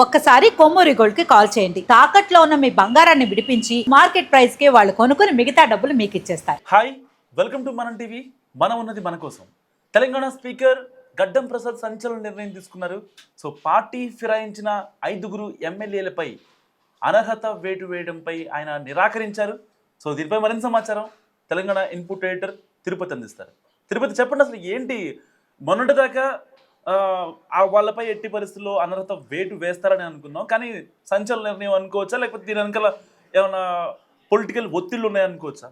ఒక్కసారి కొమ్మూరి గోల్డ్కి కాల్ చేయండి. తాకట్లో ఉన్న మీ బంగారాన్ని విడిపించి మార్కెట్ ప్రైస్కి వాళ్ళు కొనుక్కుని మిగతా డబ్బులు మీకు ఇచ్చేస్తారు hi welcome to Manam TV. మనం ఉన్నది మన కోసం. తెలంగాణ స్పీకర్ గడ్డం ప్రసాద్ సంచలన నిర్ణయం తీసుకున్నారు. సో పార్టీ ఫిరాయించిన ఐదుగురు ఎమ్మెల్యేలపై అనర్హత వేటు వేయడంపై ఆయన నిరాకరించారు. సో దీనిపై మరింత సమాచారం తెలంగాణ ఇన్పుట్ ఎడిటర్ తిరుపతి అందిస్తారు. తిరుపతి చెప్పండి అసలు ఏంటి? మొన్నటిదాకా వాళ్ళపై ఎట్టి పరిస్థితుల్లో అనర్హత వేటు వేస్తారని అనుకున్నాం కానీ సంచలన నిర్ణయం అనుకోవచ్చా? లేకపోతే దీని వెనకాల ఏమైనా పొలిటికల్ ఒత్తిళ్ళు ఉన్నాయనుకోవచ్చా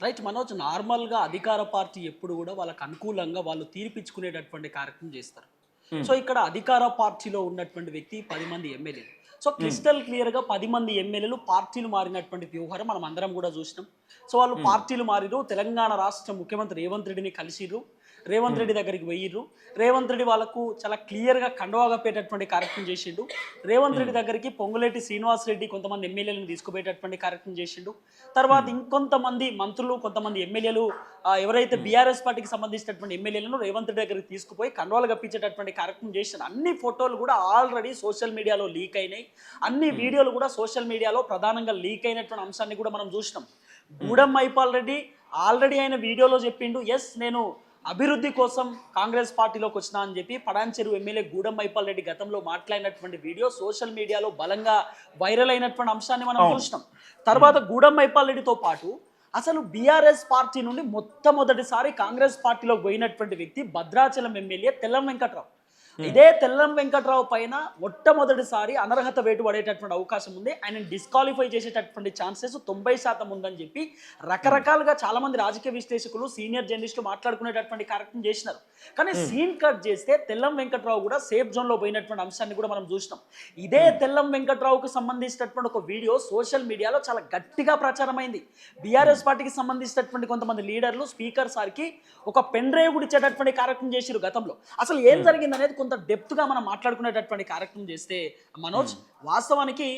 రైట్ మనోజ్ నార్మల్గా అధికార పార్టీ ఎప్పుడు కూడా వాళ్ళకి అనుకూలంగా వాళ్ళు తీర్పిచ్చుకునేటటువంటి కార్యక్రమం చేస్తారు. సో ఇక్కడ అధికార పార్టీలో ఉన్నటువంటి వ్యక్తి పది మంది ఎమ్మెల్యేలు. సో క్రిస్టల్ క్లియర్గా పది మంది ఎమ్మెల్యేలు పార్టీలు మారినటువంటి వ్యవహారం మనం అందరం కూడా చూసినాం. సో వాళ్ళు పార్టీలు మారిరు తెలంగాణ రాష్ట్ర ముఖ్యమంత్రి రేవంత్ రెడ్డిని కలిసిర్రు. రేవంత్ రెడ్డి దగ్గరికి వెయ్యిర్రు రేవంత్ రెడ్డి వాళ్ళకు చాలా క్లియర్గా కండవాగా పెట్టేటువంటి కార్యక్రమం చేసిండు. రేవంత్ రెడ్డి దగ్గరికి పొంగులేటి శ్రీనివాస్ రెడ్డి కొంతమంది ఎమ్మెల్యేలను తీసుకుపోయేటటువంటి కార్యక్రమం చేసిండు. తర్వాత ఇంకొంతమంది మంత్రులు కొంతమంది ఎమ్మెల్యేలు ఎవరైతే బీఆర్ఎస్ పార్టీకి సంబంధించినటువంటి ఎమ్మెల్యేలను రేవంత్ రెడ్డి దగ్గరికి తీసుకుపోయి కండవాలు కప్పించేటటువంటి కార్యక్రమం చేసిన అన్ని ఫోటోలు కూడా ఆల్రెడీ సోషల్ మీడియాలో లీక్ అయినాయి. అన్ని వీడియోలు కూడా సోషల్ మీడియాలో ప్రధానంగా లీక్ అయినటువంటి అంశాన్ని కూడా మనం చూసినాం. గూడెం మైపాల్ రెడ్డి ఆల్రెడీ ఆయన వీడియోలో చెప్పిండు ఎస్ నేను అభివృద్ధి కోసం కాంగ్రెస్ పార్టీలోకి వచ్చినా అని చెప్పి పడాన్ చెరువు ఎమ్మెల్యే గూడెం మైపాల్ రెడ్డి గతంలో మాట్లాడినటువంటి వీడియో సోషల్ మీడియాలో బలంగా వైరల్ అయినటువంటి అంశాన్ని మనం. చూసినాం. తర్వాత గూడెం మైపాల్ రెడ్డితో పాటు అసలు బీఆర్ఎస్ పార్టీ నుండి మొట్టమొదటిసారి కాంగ్రెస్ పార్టీలోకి పోయినటువంటి వ్యక్తి భద్రాచలం ఎమ్మెల్యే తెల్లం వెంకట్రావు. ఇదే తెల్లం వెంకట్రావు పైన మొట్టమొదటిసారి అనర్హత వేటు పడేటటువంటి అవకాశం ఉంది. ఆయన డిస్క్వాలిఫై చేసేటటువంటి ఛాన్సెస్ తొంభై శాతం ఉందని చెప్పి రకరకాలుగా చాలా మంది రాజకీయ విశ్లేషకులు సీనియర్ జర్నలిస్టులు మాట్లాడుకునేటటువంటి కార్యక్రమం చేసినారు. కానీ సీన్ కట్ చేస్తే తెల్లం వెంకట్రావు కూడా సేఫ్ జోన్లో పోయినటువంటి అంశాన్ని కూడా మనం చూసినాం. ఇదే తెల్లం వెంకట్రావుకు సంబంధించినటువంటి ఒక వీడియో సోషల్ మీడియాలో చాలా గట్టిగా ప్రచారమైంది. బీఆర్ఎస్ పార్టీకి సంబంధించినటువంటి కొంతమంది లీడర్లు స్పీకర్ సార్కి ఒక పెన్ డ్రైవ్ ఇచ్చేటటువంటి కార్యక్రమం చేసిరు గతంలో. అసలు ఏం జరిగింది అనేది కొంత డెప్త్గా మనం మాట్లాడుకునేటటువంటి కార్యక్రమం చేస్తే మనోజ్ వాస్తవానికి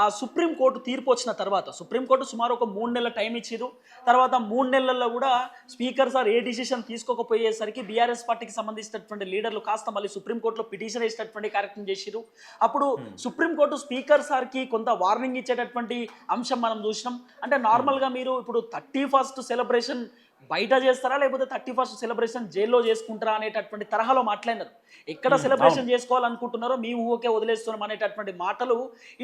ఆ సుప్రీం కోర్టు తీర్పు వచ్చిన తర్వాత సుప్రీం కోర్టు సుమారు ఒక మూడు నెలల టైం ఇచ్చిరు తర్వాత మూడు నెలల్లో కూడా స్పీకర్ సార్ ఏ డిసిషన్ తీసుకోకపోయేసరికి బీఆర్ఎస్ పార్టీకి సంబంధించినటువంటి లీడర్లు కాస్త మళ్ళీ సుప్రీం కోర్టులో పిటిషన్ వేసినటువంటి కార్యక్రమం చేసిరు అప్పుడు సుప్రీం కోర్టు స్పీకర్ సార్కి కొంత వార్నింగ్ ఇచ్చేటటువంటి అంశం మనం చూసినాం. అంటే నార్మల్గా మీరు ఇప్పుడు థర్టీ ఫస్ట్ సెలబ్రేషన్ బయట చేస్తారా లేకపోతే థర్టీ ఫస్ట్ సెలబ్రేషన్ జైల్లో చేసుకుంటారా అనేటటువంటి తరహాలో మాట్లాడినారు. ఎక్కడ సెలబ్రేషన్ చేసుకోవాలనుకుంటున్నారో మీ ఊహకే వదిలేస్తున్నాం అనేటటువంటి మాటలు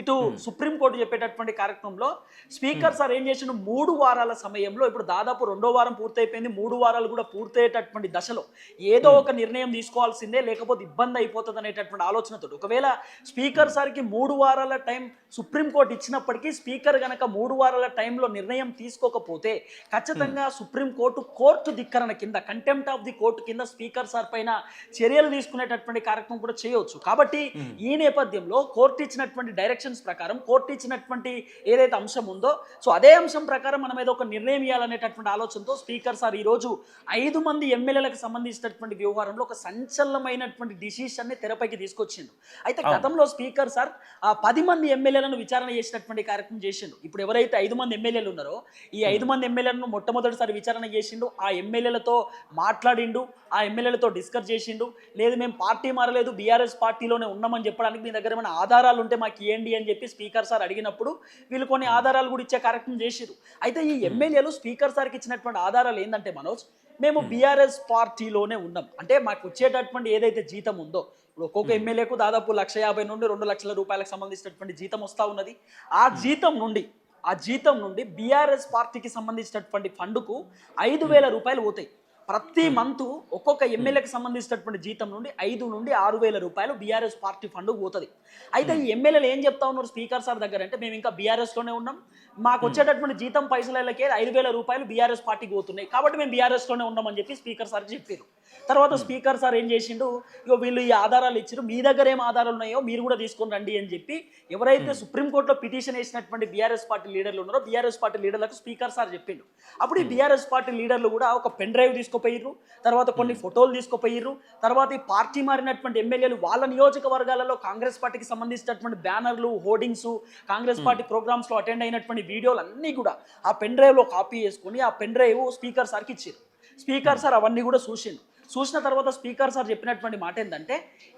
ఇటు సుప్రీం కోర్టు చెప్పేటటువంటి కార్యక్రమంలో స్పీకర్ సార్ ఏం చేసిండు? మూడు వారాల సమయంలో ఇప్పుడు దాదాపు రెండో వారం పూర్తయిపోయింది. మూడు వారాలు కూడా పూర్తయ్యేటటువంటి దశలో ఏదో ఒక నిర్ణయం తీసుకోవాల్సిందే లేకపోతే ఇబ్బంది అయిపోతుంది అనేటటువంటి ఆలోచనతో. ఒకవేళ స్పీకర్ సార్కి మూడు వారాల టైం సుప్రీంకోర్టు ఇచ్చినప్పటికీ స్పీకర్ గనక మూడు వారాల టైంలో నిర్ణయం తీసుకోకపోతే ఖచ్చితంగా సుప్రీంకోర్టు కోర్టు ధిక్కరణ కింద కంటెంప్ట్ ఆఫ్ ది కోర్టు కింద స్పీకర్ సార్ పైన చర్యలు తీసుకునేటటువంటి కార్యక్రమం కూడా చేయవచ్చు. కాబట్టి ఈ నేపథ్యంలో కోర్టు ఇచ్చినటువంటి డైరెక్షన్స్ ప్రకారం కోర్టు ఇచ్చినటువంటి ఏదైతే అంశం ఉందో సో అదే అంశం ప్రకారం మనం ఏదో ఒక నిర్ణయం ఇవ్వాలనేటటువంటి ఆలోచనతో స్పీకర్ సార్ ఈరోజు ఐదు మంది ఎమ్మెల్యేలకు సంబంధించినటువంటి వ్యవహారంలో ఒక సంచలనమైనటువంటి డిసిషన్ని తెరపైకి తీసుకొచ్చిండు. అయితే గతంలో స్పీకర్ సార్ ఆ పది మంది ఎమ్మెల్యేలను విచారణ చేసినటువంటి కార్యక్రమం చేసిండు. ఇప్పుడు ఎవరైతే ఐదు మంది ఎమ్మెల్యేలు ఉన్నారో ఈ ఐదు మంది ఎమ్మెల్యేలను మొట్టమొదటిసారి విచారణ చేసిండు. ఆ ఎమ్మెల్యేలతో మాట్లాడిండు ఆ ఎమ్మెల్యేలతో డిస్కస్ చేసిండు. లేదు మేము పార్టీ మారలేదు బీఆర్ఎస్ పార్టీలోనే ఉన్నామని చెప్పడానికి మీ దగ్గర ఏమైనా ఆధారాలు ఉంటే మాకు ఇవ్వండి అని చెప్పి స్పీకర్ సార్ అడిగినప్పుడు వీళ్ళు కొన్ని ఆధారాలు కూడా ఇచ్చే కార్యక్రమం చేసిరు అయితే ఈ ఎమ్మెల్యేలు స్పీకర్ సార్కి ఇచ్చినటువంటి ఆధారాలు ఏంటంటే మనోజ్ మేము బీఆర్ఎస్ పార్టీలోనే ఉన్నాం. అంటే మాకు వచ్చేటటువంటి ఏదైతే జీతం ఉందో ఇప్పుడు ఒక్కొక్క ఎమ్మెల్యేకు దాదాపు లక్ష యాభై నుండి రెండు లక్షల రూపాయలకు సంబంధించినటువంటి జీతం వస్తూ ఉన్నది. ఆ జీతం నుండి ఆ జీతం నుండి బీఆర్ఎస్ పార్టీకి సంబంధించినటువంటి ఫండ్కు ఐదు వేల రూపాయలు పోతాయి. ప్రతి మంత్ ఒక్కొక్క ఎమ్మెల్యేకి సంబంధించినటువంటి జీతం నుండి ఐదు నుండి ఆరు వేల రూపాయలు బీఆర్ఎస్ పార్టీ ఫండ్ పోతుంది. అయితే ఈ ఎమ్మెల్యేలు ఏం చెప్తా ఉన్నారు స్పీకర్ సార్ దగ్గర అంటే మేము ఇంకా బీఆర్ఎస్లోనే ఉన్నాం. మాకు వచ్చేటటువంటి జీతం పైసలకే ఐదు వేల రూపాయలు బీఆర్ఎస్ పార్టీకి పోతున్నాయి. కాబట్టి మేము బీఆర్ఎస్లోనే ఉన్నామని చెప్పి స్పీకర్ సార్ చెప్పారు తర్వాత స్పీకర్ సార్ ఏం చేసిండు ఇగో వీళ్ళు ఈ ఆధారాలు ఇచ్చారు మీ దగ్గర ఏం ఆధారాలు ఉన్నాయో మీరు కూడా తీసుకొని రండి అని చెప్పి ఎవరైతే సుప్రీంకోర్టులో పిటిషన్ వేసినటువంటి బీఆర్ఎస్ పార్టీ లీడర్లు ఉన్నారో బీఆర్ఎస్ పార్టీ లీడర్లకు స్పీకర్ సార్ చెప్పిండు. అప్పుడు ఈ బీఆర్ఎస్ పార్టీ లీడర్లు కూడా ఒక పెన్ డ్రైవ్ తీసుకుపోయిర్రు. తర్వాత కొన్ని ఫోటోలు తీసుకుపోయిర్రు. తర్వాత ఈ పార్టీ మారినటువంటి ఎమ్మెల్యేలు వాళ్ళ నియోజకవర్గాలలో కాంగ్రెస్ పార్టీకి సంబంధించినటువంటి బ్యానర్లు హోర్డింగ్స్ కాంగ్రెస్ పార్టీ ప్రోగ్రామ్స్లో అటెండ్ అయినటువంటి వీడియోలు అన్నీ కూడా ఆ పెన్ డ్రైవ్లో కాపీ చేసుకొని ఆ పెన్ డ్రైవ్ స్పీకర్ సార్కి ఇచ్చారు స్పీకర్ సార్ అవన్నీ కూడా చూసిండు. చూసిన తర్వాత స్పీకర్ సార్ చెప్పినటువంటి మాట ఏంటంటే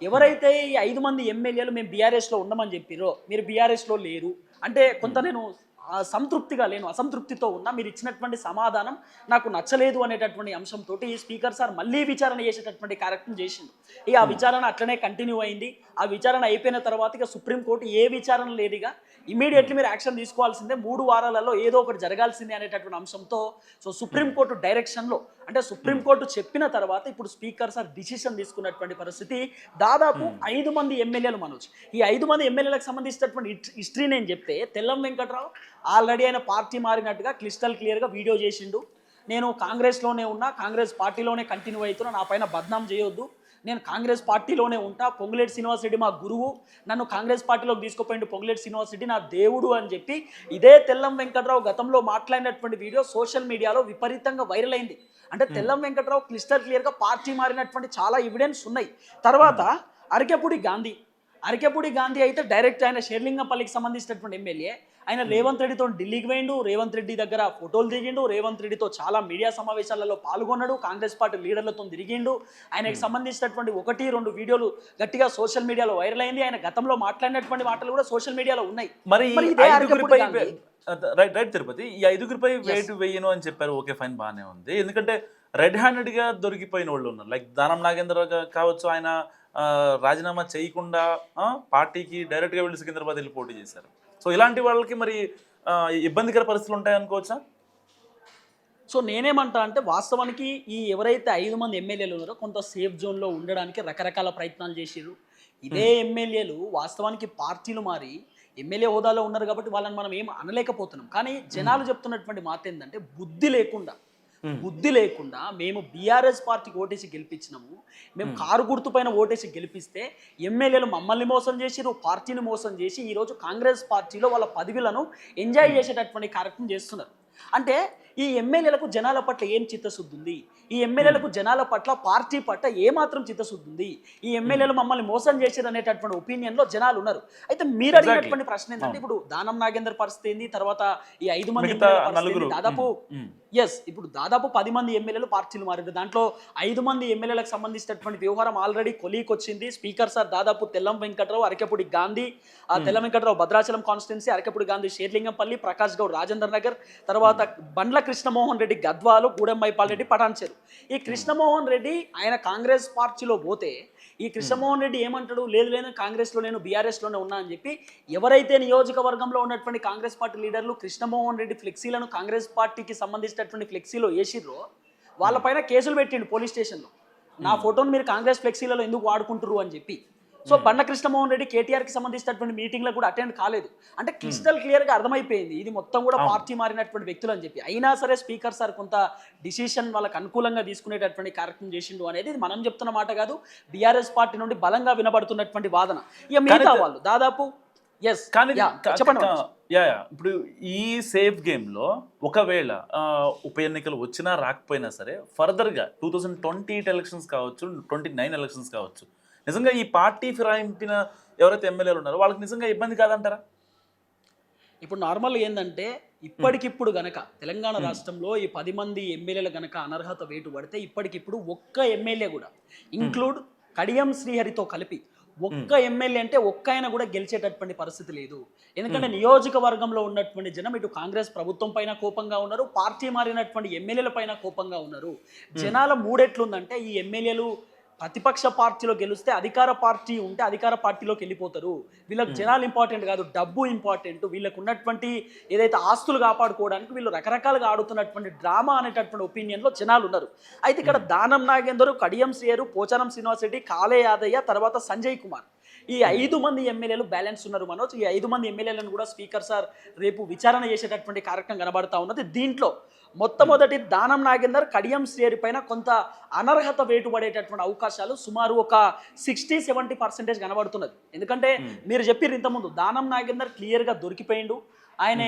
ఎవరైతే ఈ ఐదు మంది ఎమ్మెల్యేలు మేము బీఆర్ఎస్లో ఉండమని చెప్పిరో మీరు బీఆర్ఎస్లో లేరు. అంటే కొంత నేను సంతృప్తిగా లేను అసంతృప్తితో ఉన్నా మీరు ఇచ్చినటువంటి సమాధానం నాకు నచ్చలేదు అనేటటువంటి అంశంతో ఈ స్పీకర్ సార్ మళ్ళీ విచారణ చేసేటటువంటి కార్యక్రమం చేసిండు. ఇక ఆ విచారణ అట్లనే కంటిన్యూ అయింది. ఆ విచారణ అయిపోయిన తర్వాత ఇక సుప్రీంకోర్టు ఏ విచారణ లేదుగా ఇమీడియట్లీ మీరు యాక్షన్ తీసుకోవాల్సిందే. మూడు వారాలలో ఏదో ఒకటి జరగాల్సిందే అనేటటువంటి అంశంతో సో సుప్రీంకోర్టు డైరెక్షన్లో అంటే సుప్రీంకోర్టు చెప్పిన తర్వాత ఇప్పుడు స్పీకర్ సార్ డిసిషన్ తీసుకున్నటువంటి పరిస్థితి. దాదాపు ఐదు మంది ఎమ్మెల్యేలు మనోజ్. ఈ ఐదు మంది ఎమ్మెల్యేలకు సంబంధించినటువంటి హిస్టరీ నేను చెప్తే తెల్లం వెంకట్రావు ఆల్రెడీ ఆయన పార్టీ మారినట్టుగా క్లిస్టల్ క్లియర్గా వీడియో చేసిండు. నేను కాంగ్రెస్లోనే ఉన్నా కాంగ్రెస్ పార్టీలోనే కంటిన్యూ అవుతున్నా నా పైన బద్నాం చేయొద్దు. నేను కాంగ్రెస్ పార్టీలోనే ఉంటా పొంగులేటి శ్రీనివాసరెడ్డి మా గురువు. నన్ను కాంగ్రెస్ పార్టీలోకి తీసుకుపోయిండు పొంగులేటి శ్రీనివాసరెడ్డి నా దేవుడు అని చెప్పి ఇదే తెల్లం వెంకట్రావు గతంలో మాట్లాడినటువంటి వీడియో సోషల్ మీడియాలో విపరీతంగా వైరల్ అయింది. అంటే తెల్లం వెంకట్రావు క్లిస్టర్ క్లియర్గా పార్టీ మారినటువంటి చాలా ఎవిడెన్స్ ఉన్నాయి. తర్వాత అరకెపూడి గాంధీ. అరకెపూడి గాంధీ అయితే డైరెక్ట్ ఆయన షేర్లింగంపల్లికి సంబంధించినటువంటి ఎమ్మెల్యే. ఆయన రేవంత్ రెడ్డితో ఢిల్లీకి పోయిండు. రేవంత్ రెడ్డి దగ్గర ఫోటోలు దిగిండు. రేవంత్ రెడ్డితో చాలా మీడియా సమావేశాలలో పాల్గొన్నాడు. కాంగ్రెస్ పార్టీ లీడర్లతో తిరిగిండు. ఆయనకి సంబంధించినటువంటి ఒకటి రెండు వీడియోలు గట్టిగా సోషల్ మీడియాలో వైరల్ అయింది. ఆయన గతంలో మాట్లాడినటువంటి మాటలు కూడా సోషల్ మీడియాలో ఉన్నాయి. మరి. Right right Tirupati. ఈ ఐదుగురిపై వెయిట్ వేయను అని చెప్పారు. ఓకే ఫైన్ బాగానే ఉంది. ఎందుకంటే రెడ్ హ్యాండెడ్గా దొరికిపోయిన వాళ్ళు ఉన్నారు. లైక్ దానం నాగేంద్ర కావచ్చు ఆయన రాజీనామా చేయకుండా పార్టీకి డైరెక్ట్గా వెళ్ళి సికింద్రాబాద్ వెళ్ళి పోటీ చేశారు. సో ఇలాంటి వాళ్ళకి మరి ఇబ్బందికర పరిస్థితులు ఉంటాయి అనుకోవచ్చా? సో నేనేమంటా అంటే వాస్తవానికి ఈ ఎవరైతే ఐదు మంది ఎమ్మెల్యేలు ఉన్నారో కొంత సేఫ్ జోన్లో ఉండడానికి రకరకాల ప్రయత్నాలు చేసిర్రు. ఇదే ఎమ్మెల్యేలు వాస్తవానికి పార్టీలు మారి ఎమ్మెల్యే హోదాలో ఉన్నారు కాబట్టి వాళ్ళని మనం ఏం అనలేకపోతున్నాం. కానీ జనాలు చెప్తున్నటువంటి మాట ఏంటంటే బుద్ధి లేకుండా బుద్ధి లేకుండా మేము బీఆర్ఎస్ పార్టీకి ఓటేసి గెలిపించినాము. మేము కారు గుర్తు పైన ఓటేసి గెలిపిస్తే ఎమ్మెల్యేలు మమ్మల్ని మోసం చేసిరు పార్టీని మోసం చేసి ఈరోజు కాంగ్రెస్ పార్టీలో వాళ్ళ పదవులను ఎంజాయ్ చేసేటటువంటి కార్యక్రమం చేస్తున్నారు. అంటే ఈ ఎమ్మెల్యేలకు జనాల పట్ల ఏం చిత్తశుద్ధి ఉంది ఈ ఎమ్మెల్యేలకు జనాల పట్ల పార్టీ పట్ల ఏమాత్రం చిత్తశుద్ధి ఉంది ఈ ఎమ్మెల్యేలు మమ్మల్ని మోసం చేశారు అనేటటువంటి ఒపీనియన్లో జనాలు ఉన్నారు. అయితే మీరు అడిగినటువంటి ప్రశ్న ఏంటంటే ఇప్పుడు దానం నాగేందర్ పరిస్థితి ఏంది? తర్వాత ఈ ఐదు మంది? దాదాపు. ఎస్ ఇప్పుడు దాదాపు పది మంది ఎమ్మెల్యేలు పార్టీలు మారారు దాంట్లో ఐదు మంది ఎమ్మెల్యేలకు సంబంధించినటువంటి వ్యవహారం ఆల్రెడీ కొలీకి వచ్చింది. స్పీకర్ సార్ దాదాపు తెల్లం వెంకట్రావు అరకెపూడి గాంధీ ఆ తెల్లం వెంకట్రావు భద్రాచలం కాన్స్టిట్యున్సీ అరకెపూడి గాంధీ షేర్లింగంపల్లి ప్రకాష్ గౌడ్ రాజేందర్ నగర్ తర్వాత బండ్ల కృష్ణమోహన్ రెడ్డి గద్వాలు గూడెం మైపాల్ రెడ్డి పటాన్చెరు. ఈ కృష్ణమోహన్ రెడ్డి ఆయన కాంగ్రెస్ పార్టీలో పోతే ఈ కృష్ణమోహన్ రెడ్డి ఏమంటాడు? లేదు లేదు కాంగ్రెస్లో నేను బీఆర్ఎస్లోనే ఉన్నా అని చెప్పి ఎవరైతే నియోజకవర్గంలో ఉన్నటువంటి కాంగ్రెస్ పార్టీ లీడర్లు కృష్ణమోహన్ రెడ్డి ఫ్లెక్సీలను కాంగ్రెస్ పార్టీకి సంబంధించినటువంటి ఫ్లెక్సీలో వేసిర్రో వాళ్ళపైన కేసులు పెట్టిండు పోలీస్ స్టేషన్లో. నా ఫోటోను మీరు కాంగ్రెస్ ఫ్లెక్సీలలో ఎందుకు వాడుకుంటారు అని చెప్పి. సో బండ కృష్ణమోహన్ రెడ్డి కేటీఆర్కి సంబంధించినటువంటి మీటింగ్లకు కూడా అటెండ్ కాలేదు. అంటే క్రిస్టల్ క్లియర్గా అర్థమైపోయింది. ఇది మొత్తం కూడా పార్టీ మారినటువంటి వ్యక్తులు అని చెప్పి. అయినా సరే స్పీకర్ సార్ కొంత డిసిషన్ వాళ్ళకి అనుకూలంగా తీసుకునేటటువంటి కార్యక్రమం చేసిండు అనేది ఇది మనం చెప్తున్న మాట కాదు. బీఆర్ఎస్ పార్టీ నుండి బలంగా వినబడుతున్నటువంటి వాదన. ఇక మిగతా వాళ్ళు దాదాపు ఎస్ కానీ కా- చెప్పండి కా-. Yeah yeah. ఇప్పుడు ఈ సేఫ్ గేమ్లో ఒకవేళ ఉప ఎన్నికలు వచ్చినా రాకపోయినా సరే ఫర్దర్గా two thousand twenty eight elections కావచ్చు ట్వంటీ నైన్ ఎలక్షన్స్ కావచ్చు నిజంగా ఈ పార్టీ ఫిరాయింపిన ఎవరైతే ఎమ్మెల్యేలు ఉన్నారో వాళ్ళకి నిజంగా ఇబ్బంది కాదంటారా? ఇప్పుడు నార్మల్ ఏంటంటే ఇప్పటికిప్పుడు గనక తెలంగాణ రాష్ట్రంలో ఈ పది మంది ఎమ్మెల్యేల గనక అనర్హత వేటు పడితే ఇప్పటికిప్పుడు ఒక్క ఎమ్మెల్యే కూడా ఇంక్లూడ్ కడియం శ్రీహరితో కలిపి ఒక్క ఎమ్మెల్యే అంటే ఒక్క ఆయన కూడా గెలిచేటటువంటి పరిస్థితి లేదు. ఎందుకంటే నియోజకవర్గంలో ఉన్నటువంటి జనం ఇటు కాంగ్రెస్ ప్రభుత్వం పైన కోపంగా ఉన్నారు పార్టీ మారినటువంటి ఎమ్మెల్యేల పైన కోపంగా ఉన్నారు. జనాల మూడెట్లుందంటే ఈ ఎమ్మెల్యేలు ప్రతిపక్ష పార్టీలో గెలిస్తే అధికార పార్టీ ఉంటే అధికార పార్టీలోకి వెళ్ళిపోతారు. వీళ్ళకి జనాలు ఇంపార్టెంట్ కాదు డబ్బు ఇంపార్టెంట్ వీళ్ళకు ఉన్నటువంటి ఏదైతే ఆస్తులు కాపాడుకోవడానికి వీళ్ళు రకరకాలుగా ఆడుతున్నటువంటి డ్రామా అనేటటువంటి ఒపీనియన్లో జనాలు ఉన్నారు. అయితే ఇక్కడ దానం నాగేందరు కడియం శ్రీయరు పోచారం శ్రీనివాస్ రెడ్డి కాలే యాదయ్య తర్వాత సంజయ్ కుమార్. ఈ ఐదు మంది ఎమ్మెల్యేలు బ్యాలెన్స్ ఉన్నారు మనోజ్. ఈ ఐదు మంది ఎమ్మెల్యేలను కూడా స్పీకర్ సార్ రేపు విచారణ చేసేటటువంటి కార్యక్రమం కనబడతా ఉన్నది. దీంట్లో మొట్టమొదటి దానం నాగేందర్ కడియం శ్రేరి పైన కొంత అనర్హత వేటు పడేటటువంటి అవకాశాలు సుమారు ఒక సిక్స్టీ సెవెంటీ పర్సెంటేజ్ కనబడుతున్నది. ఎందుకంటే మీరు చెప్పారు ఇంతకుముందు దానం నాగేందర్ క్లియర్గా దొరికిపోయిండు. ఆయన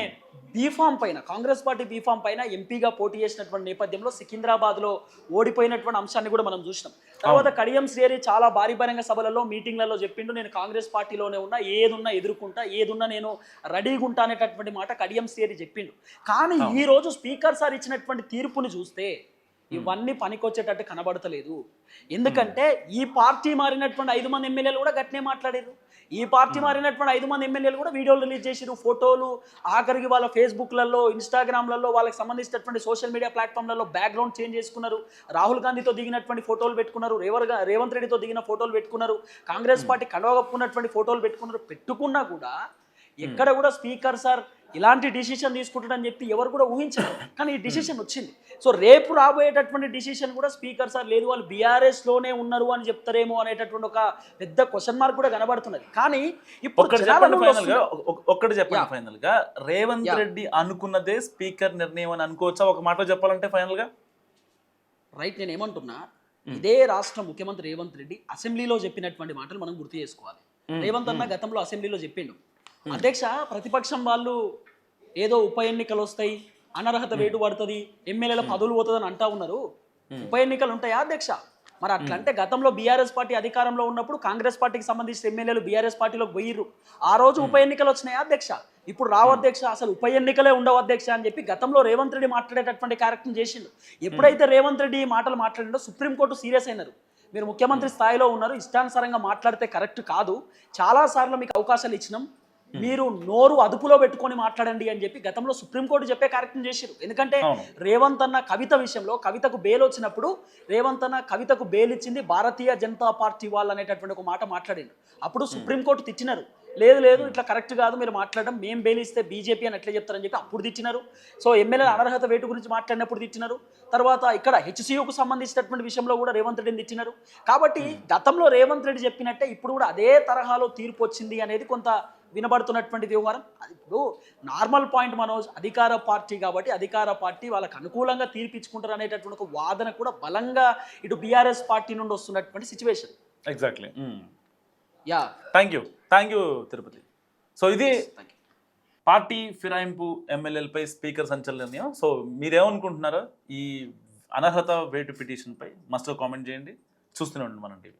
బీఫామ్ పైన కాంగ్రెస్ పార్టీ బీఫామ్ పైన ఎంపీగా పోటీ చేసినటువంటి నేపథ్యంలో సికింద్రాబాద్లో ఓడిపోయినటువంటి అంశాన్ని కూడా మనం చూసినాం. తర్వాత కడియం శ్రేరి చాలా భారీ బహిరంగ సభలలో మీటింగ్లలో చెప్పిండు నేను కాంగ్రెస్ పార్టీలోనే ఉన్నా ఏదున్నా ఎదుర్కొంటా ఏదున్నా నేను రెడీగా ఉంటా అనేటటువంటి మాట కడియం శ్రేరి చెప్పిండు. కానీ ఈ రోజు స్పీకర్ సార్ ఇచ్చినటువంటి తీర్పుని చూస్తే ఇవన్నీ పనికొచ్చేటట్టు కనబడతలేదు. ఎందుకంటే ఈ పార్టీ మారినటువంటి ఐదు మంది ఎమ్మెల్యేలు కూడా గట్నే మాట్లాడారు. ఈ పార్టీ మారినటువంటి ఐదు మంది ఎమ్మెల్యేలు కూడా వీడియోలు రిలీజ్ చేసిరు ఫోటోలు ఆఖరికి వాళ్ళ ఫేస్బుక్లలో ఇన్స్టాగ్రామ్లలో వాళ్ళకి సంబంధించినటువంటి సోషల్ మీడియా ప్లాట్ఫామ్లలో బ్యాక్గ్రౌండ్ చేంజ్ చేసుకున్నారు. రాహుల్ గాంధీతో దిగినటువంటి ఫోటోలు పెట్టుకున్నారు రేవర్ రేవంత్ రెడ్డితో దిగిన ఫోటోలు పెట్టుకున్నారు కాంగ్రెస్ పార్టీ కడవగప్పుకున్నటువంటి ఫోటోలు పెట్టుకున్నారు పెట్టుకున్నా కూడా ఎక్కడ కూడా స్పీకర్ సార్ ఇలాంటి డిసిషన్ తీసుకుంటాడని చెప్పి ఎవరు కూడా ఊహించారు. కానీ ఈ డిసిషన్ వచ్చింది. సో రేపు రాబోయేటటువంటి డిసిషన్ కూడా స్పీకర్ సార్ లేదు వాళ్ళు బీఆర్ఎస్లోనే ఉన్నారు అని చెప్తారేమో అనేటటువంటి ఒక పెద్ద క్వశ్చన్ మార్క్ కూడా కనబడుతున్నది. కానీ ఇప్పుడు ఒక్కటి చెప్పండి ఫైనల్గా రేవంత్. రెడ్డి అనుకున్నదే స్పీకర్ నిర్ణయం అని అనుకోవచ్చా? ఒక మాట చెప్పాలంటే ఫైనల్గా రైట్ నేను ఏమంటున్నా? ఇదే రాష్ట్ర ముఖ్యమంత్రి రేవంత్ రెడ్డి అసెంబ్లీలో చెప్పినటువంటి మాటలు మనం గుర్తు చేసుకోవాలి. రేవంత్ అన్న గతంలో అసెంబ్లీలో చెప్పిండు. అధ్యక్ష ప్రతిపక్షం వాళ్ళు ఏదో ఉప ఎన్నికలు వస్తాయి అనర్హత వేటు పడుతుంది ఎమ్మెల్యేల పదవులు పోతుంది అని అంటా ఉన్నారు. ఉప ఎన్నికలు ఉంటాయా అధ్యక్ష? మరి అట్లంటే గతంలో బీఆర్ఎస్ పార్టీ అధికారంలో ఉన్నప్పుడు కాంగ్రెస్ పార్టీకి సంబంధించిన ఎమ్మెల్యేలు బీఆర్ఎస్ పార్టీలో పోయిర్రు. ఆ రోజు ఉప ఎన్నికలు వచ్చినాయా అధ్యక్ష? ఇప్పుడు రావు అధ్యక్ష అసలు ఉప ఎన్నికలే ఉండవు అధ్యక్ష అని చెప్పి గతంలో రేవంత్ రెడ్డి మాట్లాడేటటువంటి కార్యక్రమం చేసిండు. ఎప్పుడైతే రేవంత్ రెడ్డి ఈ మాటలు మాట్లాడిండో సుప్రీంకోర్టు సీరియస్ అయినారు. మీరు ముఖ్యమంత్రి స్థాయిలో ఉన్నారు ఇష్టానుసారంగా మాట్లాడితే కరెక్ట్ కాదు. చాలా సార్లు మీకు అవకాశాలు ఇచ్చినాం. మీరు నోరు అదుపులో పెట్టుకొని మాట్లాడండి అని చెప్పి గతంలో సుప్రీంకోర్టు చెప్పే కార్యక్రమం చేశారు ఎందుకంటే. రేవంత్ అన్న కవిత విషయంలో కవితకు బెయిల్ వచ్చినప్పుడు రేవంత్ అన్న కవితకు బెయిల్ ఇచ్చింది భారతీయ జనతా పార్టీ వాళ్ళు అనేటటువంటి ఒక మాట మాట్లాడిండు. అప్పుడు సుప్రీంకోర్టు తిట్టినారు. లేదు లేదు ఇట్లా కరెక్ట్ కాదు మీరు మాట్లాడడం మేం బెయిల్ ఇస్తే బీజేపీ అని ఎట్లా చెప్తారని చెప్పి అప్పుడు తిట్టినారు. సో ఎమ్మెల్యే అనర్హత వేటు గురించి మాట్లాడినప్పుడు తిట్టినారు. తర్వాత ఇక్కడ హెచ్సియుకు సంబంధించినటువంటి విషయంలో కూడా రేవంత్ రెడ్డిని తిట్టినారు. కాబట్టి గతంలో రేవంత్ రెడ్డి చెప్పినట్టే ఇప్పుడు కూడా అదే తరహాలో తీర్పు వచ్చింది అనేది కొంత వినబడుతున్నటువంటి వ్యవహారం? అది ఇప్పుడు నార్మల్ పాయింట్ మనోజ్ అధికార పార్టీ కాబట్టి అధికార పార్టీ వాళ్ళకి అనుకూలంగా తీర్పిచ్చుకుంటారు అనేటటువంటి ఒక వాదన కూడా బలంగా ఇటు బీఆర్ఎస్ పార్టీ నుండి వస్తున్నటువంటి situation. Exactly yeah thank you thank you Tirupati so ఇది పార్టీ ఫిరాయింపు ఎమ్మెల్యేలపై స్పీకర్ సంచలన సో మీరేమనుకుంటున్నారో ఈ అనర్హత వేటు పిటిషన్పై మస్ట్ కామెంట్ చేయండి. చూస్తూనే ఉండండి మనం టీవీ.